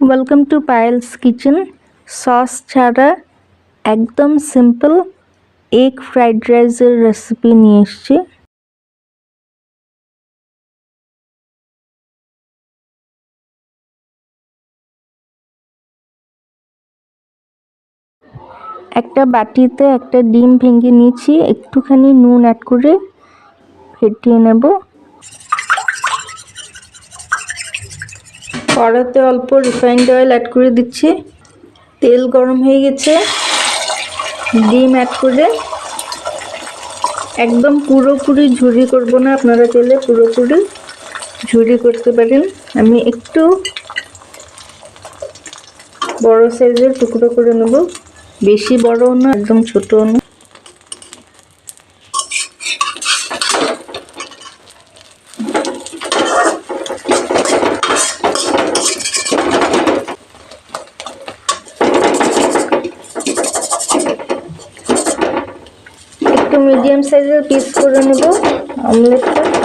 Welcome to Payel's kitchen sauce ছাড়া একদম simple egg fried রাইসের রেসিপি নিয়ে এসেছি একটা বাটিতে একটা ডিম ভেঙে নিয়েছি একটুখানি নুন অ্যাড করে ফেটিয়ে নেব কড়াতে অল্প রিফাইন্ড অয়েল অ্যাড করে দিচ্ছি। তেল গরম হয়ে গেছে। ডিম অ্যাড করে একদম পুরোপুরি ঝুরি করব না। আপনারা চাইলে পুরোপুরি ঝুরি করতে পারেন। আমি একটু বড় সাইজের টুকরো করে নেব। বেশি বড়ও না, একদম ছোটও না। একটু মিডিয়াম সাইজের পিস করে নেব অমলেটটা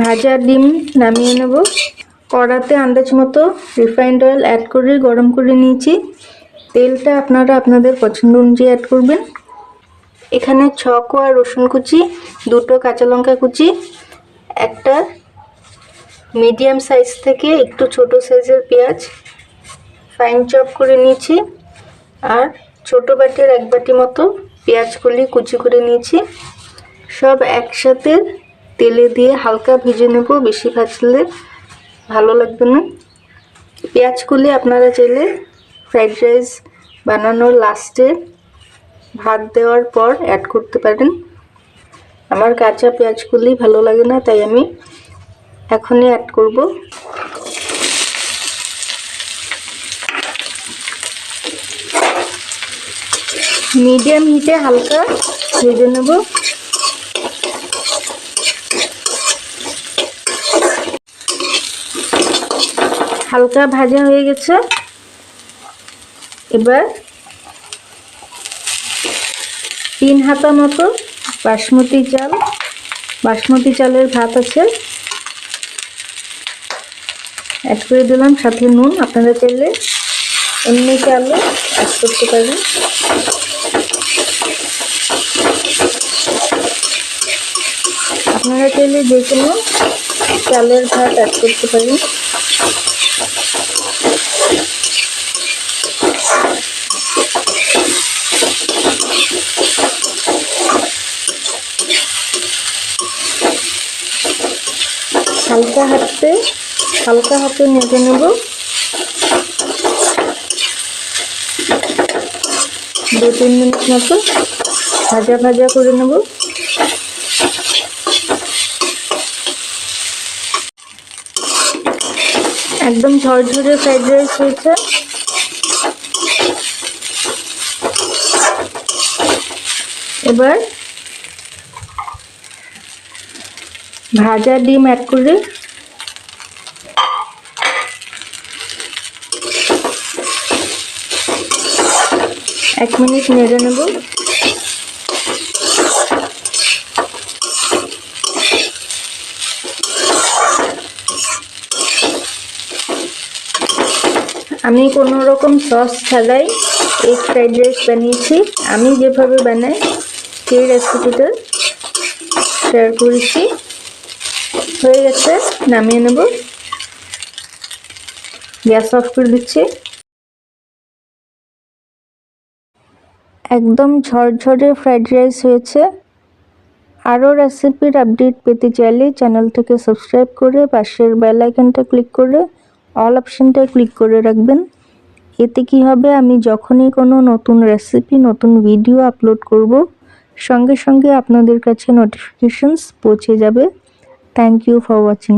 ভাজা ডিম নামিয়ে নেব। কড়াতে আন্দাজ মতো রিফাইন্ড অয়েল অ্যাড করে, গরম করে নিয়েছি। তেলটা আপনারা আপনাদের পছন্দ অনুযায়ী অ্যাড করবেন। এখানে ছ কোয়া রসুন কুচি, দুটো কাঁচা লঙ্কা কুচি, একটা মিডিয়াম সাইজ থেকে একটু ছোট সাইজের পেঁয়াজ ফাইন চপ করে নিয়েছি। আর ছোট বাটির এক বাটি মতো পেঁয়াজগুলি কুচি করে নিয়েছি। সব একসাথে তেলে দিয়ে হালকা ভেজে নেব, বেশি ভাজলে ভালো লাগবে না। পেঁয়াজগুলি আপনারা চাইলে ফ্রাইড রাইস বানানোর লাস্টে ভাত দেওয়ার পর অ্যাড করতে পারেন। আমার কাঁচা পেঁয়াজগুলি ভালো লাগে না, তাই আমি এখনই অ্যাড করব। মিডিয়াম হিটে হালকা ভেজে নেব। হালকা ভাজা হয়ে গেছে। এবার তিন হাতা মতো বাসমতি চাল, বাসমতি চালের ভাত আছে। অ্যাড করে দিলাম সাথে নুন। আপনারা চাইলে এমনি চালও অ্যাড করতে পারেন। আপনারা চাইলে যে কোনো চালের ভাত অ্যাড করতে পারেন। হালকা হাতে হালকা হাতে নেড়ে নেব। দু তিন মিনিট মতো ভাজা ভাজা করে নেব। একদম ঝরঝরে ফ্রাইড রাইস হয়েছে। এবার ভাজা ডিম অ্যাড করে। এক মিনিট নেড়ে নেব। আমি কোনো রকম সস ছাড়াই এগ ফ্রাইড রাইস বানিয়েছি। আমি যেভাবে বানাই সেই রেসিপিটা শেয়ার করেছি। হয়ে গেছে, নামিয়ে নেব। গ্যাস অফ করে দিচ্ছি। একদম ঝরঝরে ফ্রাইড রাইস হয়েছে। আরও রেসিপির আপডেট পেতে চাইলে চ্যানেলটাকে সাবস্ক্রাইব করে পাশের বেল আইকনটা ক্লিক করে অল অপশানটায় ক্লিক করে রাখবেন। এতে কি হবে? আমি যখনই কোনো নতুন রেসিপি নতুন ভিডিও আপলোড করব, সঙ্গে সঙ্গে আপনাদের কাছে নোটিফিকেশনস পৌঁছে যাবে। Thank you for watching